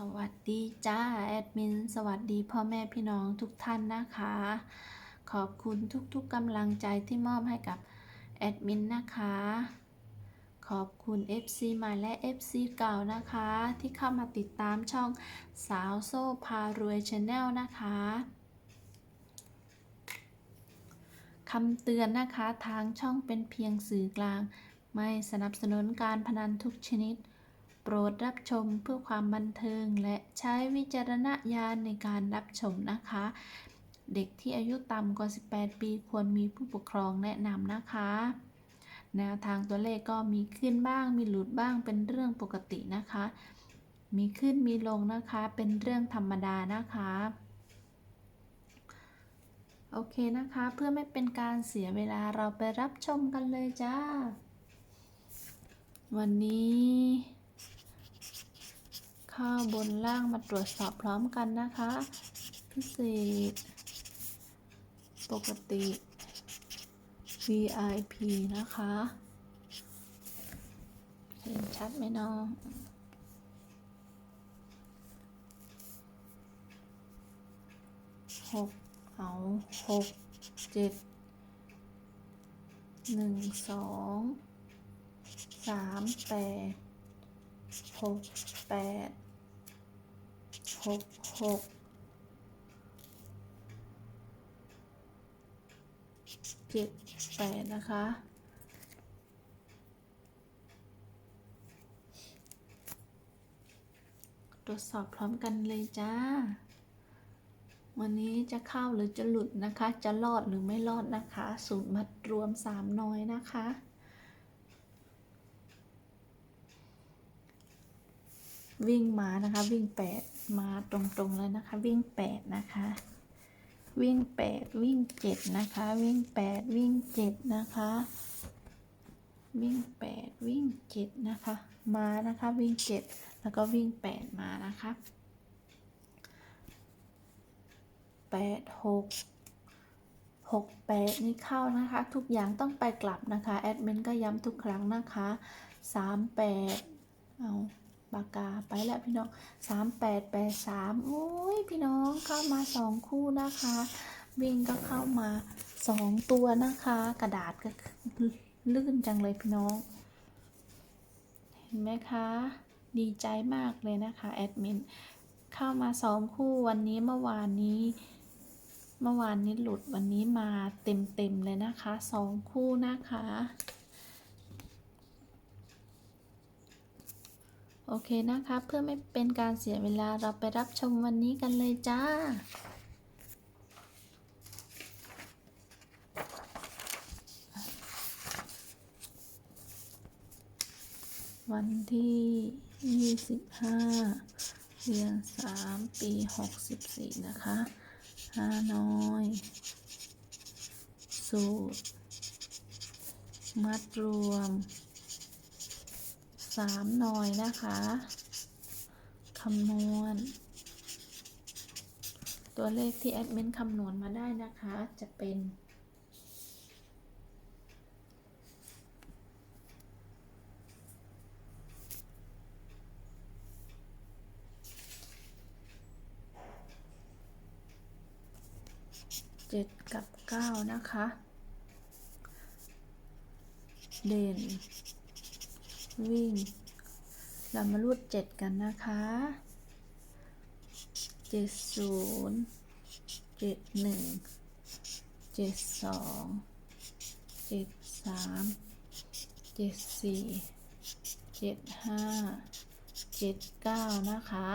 สวัสดีจ้าแอดมิน สวัสดีพ่อแม่พี่น้องทุกท่านนะคะ ขอบคุณทุกๆกำลังใจที่มอบให้กับแอดมินนะคะ ขอบคุณ FC ใหม่และ FC เก่านะคะ ที่เข้ามาติดตามช่องสาวโซ่พารวยชาแนลนะคะคำเตือนนะคะทางช่องเป็นเพียงสื่อกลาง ไม่สนับสนุนการพนันทุกชนิด โปรดรับชมเพื่อความบันเทิง และใช้วิจารณญาณในการรับชมนะคะ เด็กที่อายุต่ำกว่า 18 ปีควรมีผู้ปกครองแนะนำนะคะ แนวทางตัวเลขก็มีขึ้นบ้าง มีหลุดบ้างเป็นเรื่องปกตินะคะ มีขึ้นมีลงนะคะ เป็นเรื่องธรรมดานะคะโอเคนะคะ เพื่อไม่เป็นการเสียเวลาเราไปรับชมกันเลยจ้า วันนี้ ข้าวบนล่างมาตรวจสอบพร้อมกันนะคะ พิเศษ ปกติ VIP นะคะเห็นชัดไหมน้องหกเอาหกเจ็ดหนึ่งสองสามแปดหกแปด กหกเจ็ดแปดนะคะตรวจสอบพร้อมกันเลยจ้า วันนี้จะเข้าหรือจะหลุดนะคะ จะรอดหรือไม่รอดนะคะ สูตรมัดรวมสามน้อยนะคะ วิ่งมานะคะ วิ่งแปด มาตรงๆเลยนะคะ วิ่งแปดนะคะ วิ่งแปดวิ่งเจ็ดนะคะ วิ่งแปดวิ่งเจ็ดนะคะ วิ่งแปดวิ่งเจ็ดนะคะ มานะคะวิ่งเจ็ดแล้วก็วิ่งแปดมานะคะแปดหกหกแปดนี่เข้านะคะ ทุกอย่างต้องไปกลับนะคะแอดมินก็ย้ำทุกครั้งนะคะสามแปดเอา ปากกาไปแล้วพี่น้องสามแปดแปดสามโอ้ยพี่น้องเข้ามาสองคู่นะคะ วิ่งก็เข้ามาสองตัวนะคะ กระดาษก็ลื่นจังเลยพี่น้อง เห็นไหมคะ ดีใจมากเลยนะคะแอดมินเข้ามาสองคู่วันนี้เมื่อวานนี้เมื่อวานนี้หลุดวันนี้มาเต็มเต็มๆเลยนะคะสองคู่นะคะ โอเคนะคะ เพื่อไม่เป็นการเสียเวลาเราไปรับชมวันนี้กันเลยจ้า วันที่ 25 เดือน 3 ปี 64 นะคะฮานอย สูตร มัดรวม 3หน่อยนะคะคำนวณ ตัวเลขที่แอดมินคำนวณมาได้นะคะ จะเป็นเจ็ดกับเก้านะคะ เด่น วิ่ง เรามารูดเจ็ดกันนะคะเจ็ดศูนย์เจ็ดหนึ่งเจ็ดสองเจ็ดสามเจ็ดสี่เจ็ดห้าเจ็ดเก้านะคะ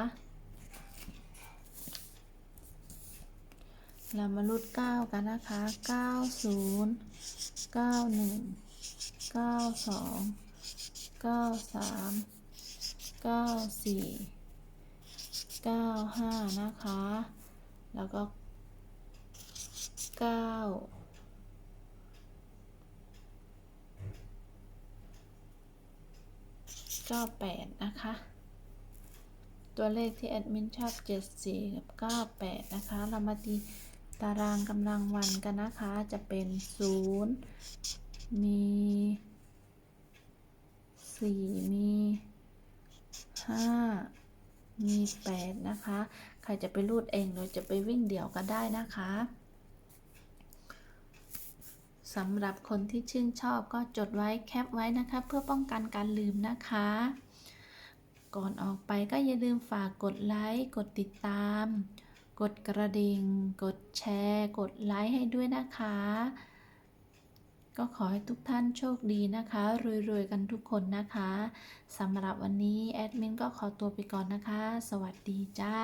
เรามารุดเก้ากันนะคะเก้าศูนย์เก้าหนึ่งเก้าสอง เก้าสามเก้าสี่เก้าห้านะคะ แล้วก็เก้าเก้าแปดนะคะ ตัวเลขที่แอดมินชอบเจ็ดสี่กับ98นะคะ เรามาตีตารางกำลังวันกันนะคะ จะเป็น0มี 4มี5มีแปดนะคะ ใครจะไปรูดเองหรือจะไปวิ่งเดี่ยวก็ได้นะคะสำหรับคนที่ชื่นชอบก็จดไว้แคปไว้นะคะ เพื่อป้องกันการลืมนะคะ ก่อนออกไปก็อย่าลืมฝากกดไลค์ กดติดตาม กดกระดิ่ง กดแชร์ กดไลค์ให้ด้วยนะคะ ก็ขอให้ทุกท่านโชคดีนะคะ รวยๆ กันทุกคนนะคะสำหรับวันนี้ แอดมินก็ขอตัวไปก่อนนะคะ สวัสดีจ้า